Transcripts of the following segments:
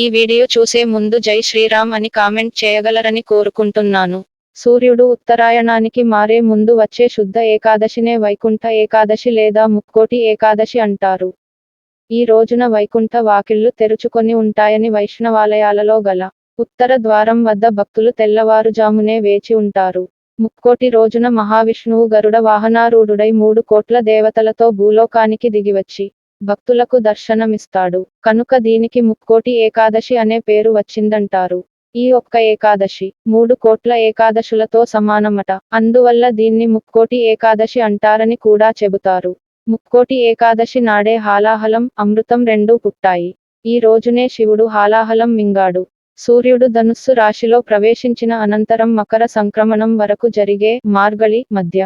ఈ వీడియో చూసే ముందు జై శ్రీరామ్ అని కామెంట్ చేయగలరని కోరుకుంటున్నాను. సూర్యుడు ఉత్తరాయణానికి మారే ముందు వచ్చే శుద్ధ ఏకాదశినే వైకుంఠ ఏకాదశి లేదా ముక్కోటి ఏకాదశి అంటారు. ఈ రోజున వైకుంఠ వాకిళ్ళు తెరుచుకొని ఉంటాయని వైష్ణవాలయాలలో గల ఉత్తర ద్వారం వద్ద భక్తులు తెల్లవారుజామునే వేచి ఉంటారు. ముక్కోటి రోజున మహావిష్ణువు గరుడ వాహనారూఢుడై మూడు కోట్ల దేవతలతో భూలోకానికి దిగివచ్చి భక్తులకు దర్శనమిస్తాడు. కనుక దీనికి ముక్కోటి ఏకాదశి అనే పేరు వచ్చిందంటారు. ఈ ఒక్క ఏకాదశి మూడు కోట్ల ఏకాదశులతో సమానమట. అందువల్ల దీన్ని ముక్కోటి ఏకాదశి అంటారని కూడా చెబుతారు. ముక్కోటి ఏకాదశి నాడే హాలాహలం అమృతం రెండూ పుట్టాయి. ఈ రోజునే శివుడు హాలాహలం మింగాడు. సూర్యుడు ధనుస్సు రాశిలో ప్రవేశించిన అనంతరం మకర సంక్రమణం వరకు జరిగే మార్గళి మధ్య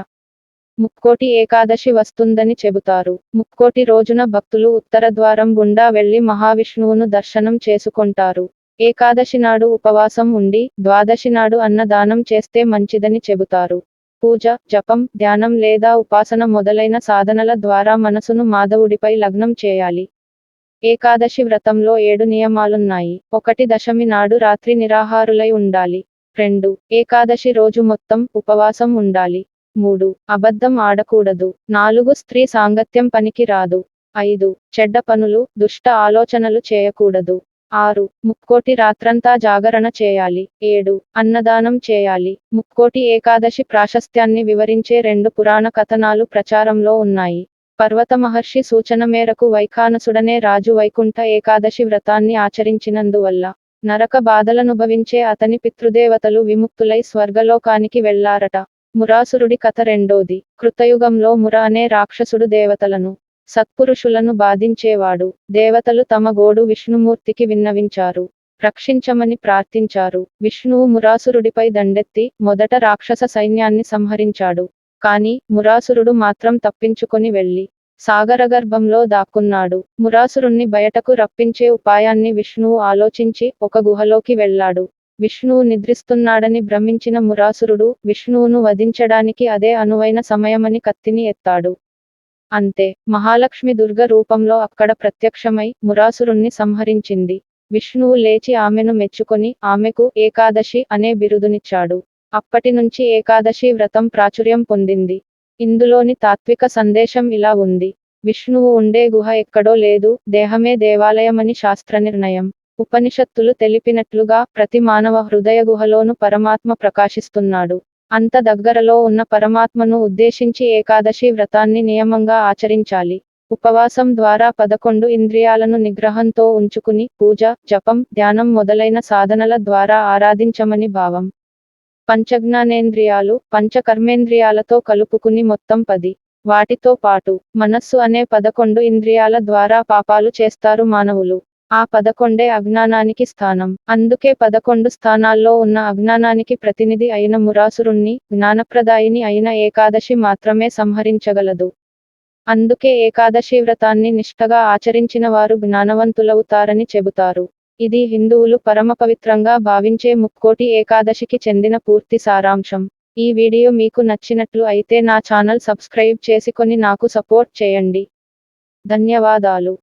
ముక్కోటి ఏకాదశి వస్తుందని చెబుతారు. ముక్కోటి రోజున భక్తులు ఉత్తర ద్వారం గుండా వెళ్ళి మహావిష్ణువును దర్శనం చేసుకుంటారు. ఏకాదశి నాడు ఉపవాసం ఉండి ద్వాదశి నాడు అన్నదానం చేస్తే మంచిదని చెబుతారు. పూజ జపం ధ్యానం లేదా ఉపాసన మొదలైన సాధనల ద్వారా మనసును మాధవుడిపై లగ్నం చేయాలి. ఏకాదశి వ్రతంలో ఏడు నియమాలున్నాయి. ఒకటి దశమి నాడు రాత్రి నిరాహారులై ఉండాలి. రెండు ఏకాదశి రోజు మొత్తం ఉపవాసం ఉండాలి. మూడు. అబద్ధం ఆడకూడదు. నాలుగు. స్త్రీ సాంగత్యం పనికి రాదు ఐదు. చెడ్డ పనులు దుష్ట ఆలోచనలు చేయకూడదు. ఆరు. ముక్కోటి రాత్రంతా జాగరణ చేయాలి. ఏడు. అన్నదానం చేయాలి. ముక్కోటి ఏకాదశి ప్రాశస్త్యాన్ని వివరించే రెండు పురాణ కథనాలు ప్రచారంలో ఉన్నాయి. పర్వత మహర్షి సూచన మేరకు వైఖానసుడనే రాజు వైకుంఠ ఏకాదశి వ్రతాన్ని ఆచరించినందువల్ల నరక బాధలనుభవించే అతని పితృదేవతలు విముక్తులై స్వర్గలోకానికి వెళ్ళారట. మురాసురుడి కథ రెండోది. కృతయుగంలో ముర అనే రాక్షసుడు దేవతలను సత్పురుషులను బాధించేవాడు. దేవతలు తమ గోడు విష్ణుమూర్తికి విన్నవించారు. రక్షించమని ప్రార్థించారు. విష్ణువు మురాసురుడిపై దండెత్తి మొదట రాక్షస సైన్యాన్ని సంహరించాడు. కాని మురాసురుడు మాత్రం తప్పించుకొని వెళ్ళి సాగరగర్భంలో దాక్కున్నాడు. మురాసురుణ్ణి బయటకు రప్పించే ఉపాయాన్ని విష్ణువు ఆలోచించి ఒక గుహలోకి వెళ్ళాడు. విష్ణువు నిద్రిస్తున్నాడని భ్రమించిన మురాసురుడు విష్ణువును వధించడానికి అదే అనువైన సమయమని కత్తిని ఎత్తాడు. అంతే మహాలక్ష్మి దుర్గ రూపంలో అక్కడ ప్రత్యక్షమై మురాసురుణ్ణి సంహరించింది. విష్ణువు లేచి ఆమెను మెచ్చుకొని ఆమెకు ఏకాదశి అనే బిరుదునిచ్చాడు. అప్పటి నుంచి ఏకాదశి వ్రతం ప్రాచుర్యం పొందింది. ఇందులోని తాత్విక సందేశం ఇలా ఉంది. విష్ణువు ఉండే గుహ ఎక్కడో లేదు దేహమే దేవాలయమని శాస్త్ర నిర్ణయం ఉపనిషత్తులు తెలిపినట్లుగా ప్రతి మానవ హృదయ గుహలోను పరమాత్మ ప్రకాశిస్తున్నాడు. అంత దగ్గరలో ఉన్న పరమాత్మను ఉద్దేశించి ఏకాదశి వ్రతాన్ని నియమంగా ఆచరించాలి. ఉపవాసం ద్వారా పదకొండు ఇంద్రియాలను నిగ్రహంతో ఉంచుకుని పూజ జపం ధ్యానం మొదలైన సాధనల ద్వారా ఆరాధించమని భావం. పంచజ్ఞానేంద్రియాలు పంచకర్మేంద్రియాలతో కలుపుకుని మొత్తం పది. వాటితో పాటు మనస్సు అనే పదకొండు ఇంద్రియాల ద్వారా పాపాలు చేస్తారు మానవులు. ఆ పదకొండే అజ్ఞానానికి స్థానం. అందుకే పదకొండు స్థానాల్లో ఉన్న అజ్ఞానానికి ప్రతినిధి అయిన మురాసురుణ్ణి జ్ఞానప్రదాయిని అయిన ఏకాదశి మాత్రమే సంహరించగలదు. అందుకే ఏకాదశి వ్రతాన్ని నిష్ఠగా ఆచరించిన వారు జ్ఞానవంతులవుతారని చెబుతారు. ఇది హిందువులు పరమ పవిత్రంగా భావించే ముక్కోటి ఏకాదశికి చెందిన పూర్తి సారాంశం. ఈ వీడియో మీకు నచ్చినట్లు అయితే నా ఛానల్ సబ్స్క్రైబ్ చేసుకొని నాకు సపోర్ట్ చేయండి. ధన్యవాదాలు.